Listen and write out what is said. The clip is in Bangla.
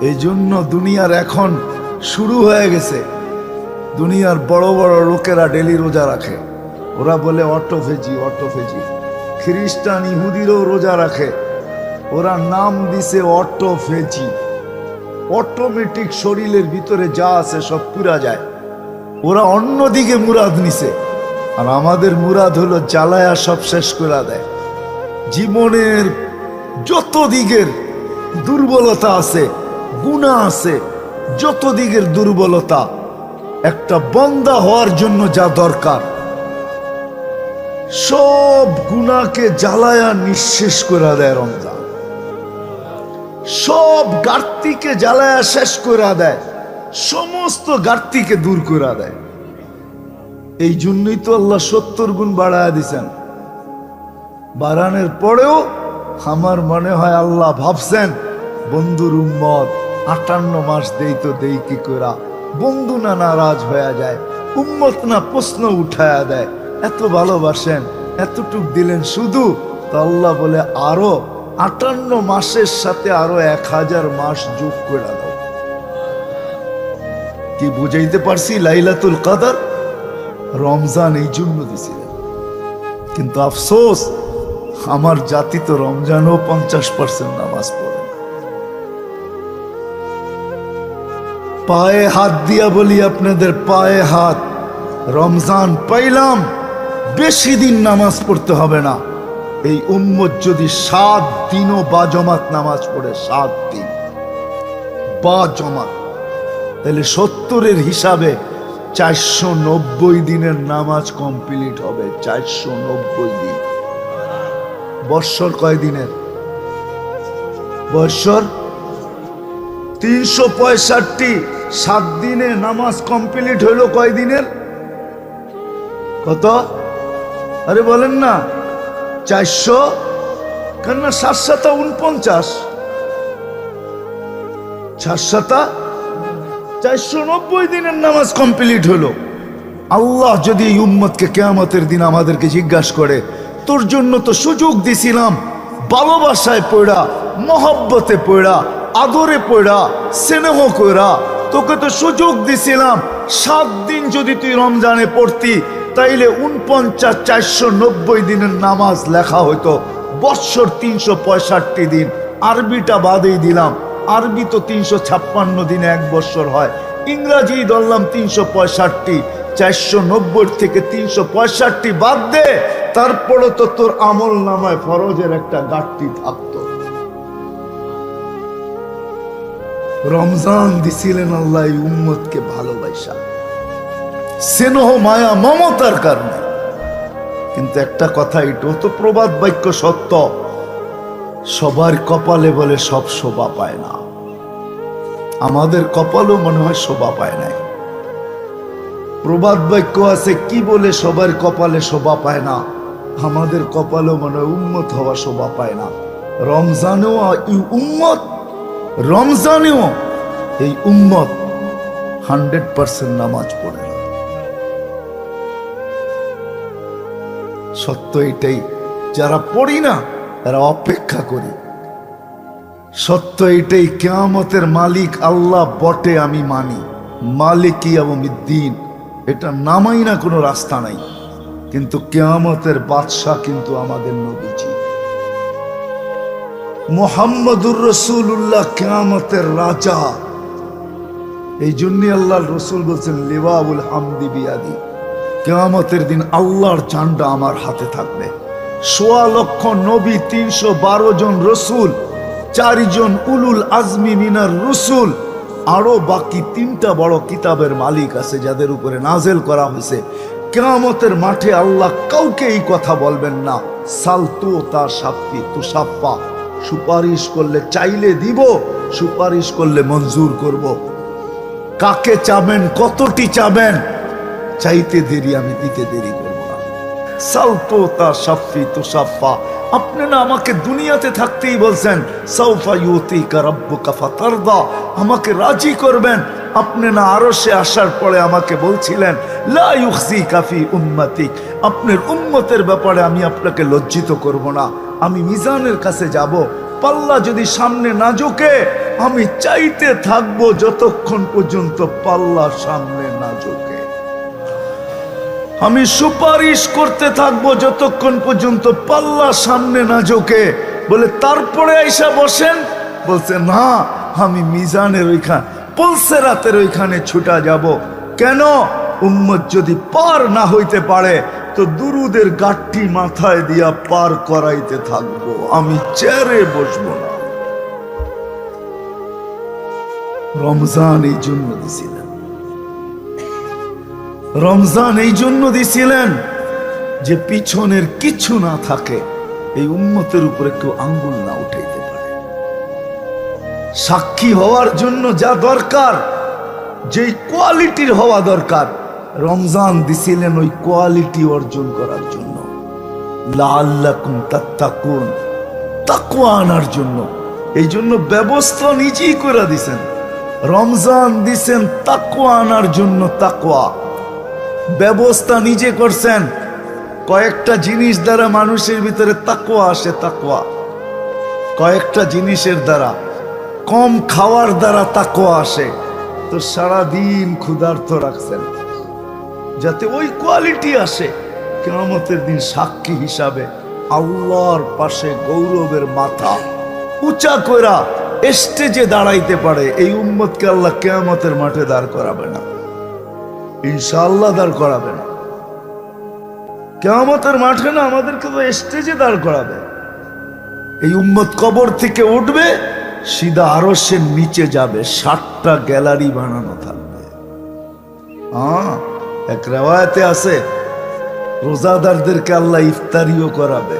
এই জন্য দুনিয়ার এখন শুরু হয়ে গেছে। দুনিয়ার বড় বড় লোকেরা ডেলি রোজা রাখে। ওরা বলে অটোফেজি অটোফেজি খ্রিস্টান, ইহুদিরও রোজা রাখে। ওরা নাম দিছে অটোফেজি অটোমেটিক শরীরের ভিতরে যা আছে সব পুরা যায়। ওরা অন্যদিকে মুরাদ নিছে। আর আমাদের মুরাদ হলো জ্বালায়া সব শেষ করে দেয়। জীবনের যত দিকের দুর্বলতা আছে গুণা আছে, যত দিকের দুর্বলতা, একটা বন্দা হওয়ার জন্য যা দরকার। সব গুণাকে জ্বালায়া নিঃশেষ করে দেয় রমজান। সব গার্তিকে জ্বালায়া শেষ করে দেয়, সমস্ত গার্তিকে দূর করে দেয়। এই জন্যই তো আল্লাহ সত্তর গুণ বাড়ায় দিছেন। বাড়ানোর পরেও আমার মনে হয় আল্লাহ ভাবছেন, বন্ধুর উম্মত আটান্ন মাস দেই তো দেই কি করা বন্ধু না নারাজ হয়ে যায়, উম্মত না প্রশ্ন উঠায়া দেয়। এত ভালোবাসেন, এতটুক দিলেন শুধু? তো আল্লাহ বলে, আরও আটান্ন মাসের সাথে আরও এক হাজার মাস যোগ করে দাও। কি বুঝাইতে পারছি? লাইলাতুল কাদার রমজান এই জন্য দিছিলেন। কিন্তু আফসোস, আমার জাতি তো রমজানও পঞ্চাশ পার্সেন্ট নামাজ পড়ে। পায়ে হাত দিয়া বলি আপনাদের পায়ে হাত। রমজান পাইলাম, বেশি দিন নামাজ পড়তে হবে না। এই উম্মত যদি সাত দিনও বা জমাত নামাজ পড়ে, সাত দিন। বা জমাত। তাহলে সত্তরের হিসাবে চারশো নব্বই দিনের নামাজ কমপ্লিট হবে চারশো নব্বই দিন। বৎসর কয় দিনের? বৎসর? তিনশো পঁয়ষট্টি, সাত দিনে নামাজ কমপ্লিট হইল কয় দিনের? কত? আরে বলেন না, চারশো? কেননা সাত সাতা উনপঞ্চাশ। সাত সাতা চারশো নব্বই দিনের নামাজ কমপ্লিট হলো আল্লাহ যদি এই উম্মতকে কেয়ামতের দিন আমাদেরকে জিজ্ঞাসা করে, তোর জন্য তো সুযোগ দিছিলাম, ভালোবাসায় পড়া মহব্বতে পড়া আদরে পড়া স্নেহ কইরা। তোকে তো সুযোগ দিছিলাম। সাত দিন যদি তুই রমজানে পড়তি, তাইলে উনপঞ্চাশ চারশো নব্বই দিনের নামাজ লেখা হতো বৎসর তিনশো পঁয়ষট্টি দিন। আরবিটা বাদেই দিলাম। আরবি তো তিনশো ছাপ্পান্ন দিনে এক বছর হয়। ইংরাজি ধরলাম তিনশো পঁয়ষট্টি। চারশো নব্বই থেকে তিনশো পঁয়ষট্টি বাদ দে। তারপরে তো তোর আমল নামায় ফরজের একটা গাঠটি থাকতো। রমজান দিছিলেন আল্লাহ উম্মতকে ভালোবাসা। স্নেহ, মায়া, মমতার কারণে। কিন্তু একটা কথা এটাও তো প্রবাদ বাক্য সত্য, সবার কপালে বলে সব শোভা পায় না। আমাদের কপালও মনে হয় শোভা পায় নাই। প্রবাদ বাক্য আছে, কি বলে সবার কপালে শোভা পায় না? আমাদের কপালও মনে হয় উন্মত হওয়া শোভা পায় না। রমজানেও এই উম্মত রমজানেও এই উম্মত হান্ড্রেড পার্সেন্ট নামাজ পড়ে। না সত্য এটাই, যারা পড়ি না, তারা অপেক্ষা করি। সত্য এটাই, কেয়ামতের মালিক আল্লাহ বটে আমি মানি। মালিকই এবং এটা নামাই না কোনো রাস্তা নাই। কিন্তু কেয়ামতের বাদশাহ কিন্তু আমাদের নবীজি। মোহাম্মদুর রসুল্লাহ কেয়ামতের রাজা। এই জন্য আল্লাহ রসুল বলছেন লিবাউল হামদি বিয়াদি। কেয়ামতের দিন আল্লাহর চান্ডা আমার হাতে থাকবে। সোয়া লক্ষ নবী, তিনশো বারো জন রসুল চারিজন উলুল আজমি মিনার রসুল, আরও বাকি তিনটা বড় কিতাবের মালিক আছে যাদের উপরে নাজেল করা হয়েছে। কেয়ামতের মাঠে আল্লাহ কাউকে এই কথা বলবেন না। সালতু তার সাপ্পি তু সাপ্পা সুপারিশ করলে চাইলে দিব, সুপারিশ করলে মঞ্জুর করব। কাকে চাবেন, কতটি চাবেন, চাইতে দেরি আমি দিতে দেরি করব না। সালতো তা সাফি তো সাফা। আমাকে দুনিয়াতে থাকতেই বলছেন সৌফা ইউতি কারাব্বু কাফা তারদা আমাকে রাজি করবেন। আপনি না আরও সে আসার পরে আমাকে বলছিলেন, লা ইউখজি কাফি উম্মতিক। আপনার উম্মতের ব্যাপারে আমি আপনাকে লজ্জিত করব না। আমি মিজানের কাছে যাব। পাল্লা যদি সামনে না ঝুঁকে, আমি চাইতে থাকব যতক্ষণ পর্যন্ত পাল্লা সামনে না ঝোঁকে। আমি সুপারিশ করতে থাকব যতক্ষণ পর্যন্ত পাল্লা সামনে না ঝোঁকে। বলে, তারপরে আইসা বসেন। বলছে, না, আমি মিজানের ওইখান পলসে রাতের ওইখানে ছুটা যাব। কেন? উম্মত যদি পার না হইতে পারে তো দুরুদের গাঠটি মাথায় দিয়া পার করাইতে থাকব। আমি চেয়ারে বসবো না। রমজান এই জন্য দিছিলেন। রমজান এই জন্য দিছিলেন যে পিছনের কিছু না থাকে, এই উম্মতের উপরে কেউ আঙ্গুল না উঠাইতে পারে। সাক্ষী হওয়ার জন্য যা দরকার, যেই কোয়ালিটির হওয়া দরকার রমজান দিছিলেন ওই কোয়ালিটি অর্জন করার জন্য। তাকুয়া আনার জন্য। এই জন্য ব্যবস্থা নিজেই করে দিছেন। রমজান দিছেন তাকুয়া আনার জন্য তাকুয়া ব্যবস্থা নিজে করছেন। কয়েকটা জিনিস দ্বারা মানুষের ভিতরে তাকুয়া আসে তাকুয়া কয়েকটা জিনিসের দ্বারা, কম খাওয়ার দ্বারা তাকুয়া আসে। তো সারাদিন ক্ষুধার্ত রাখছেন। যাতে ওই কোয়ালিটি আসে। কেমতের দিন সাক্ষী হিসাবে আল্লাহর পাশে গৌরবের মাথা উঁচা কইরা স্টেজে দাঁড়াইতে পারে, এই উম্মতকে আল্লাহ কেয়ামতের মাঠে দাঁড় করাবে না। ইনশাআল্লাহ দাঁড় করাবে না। কেয়ামতের মাঠে না আমাদেরকে তো স্টেজে দাঁড় করাবে। এই উম্মত কবর থেকে উঠবে, সিধা আরসের নিচে যাবে ষাটটা গ্যালারি বানানো থাকবে। হ্যাঁ এক রেওয়ায়তে আছে রোজাদারদেরকে আল্লাহ ইফতারিও করাবে।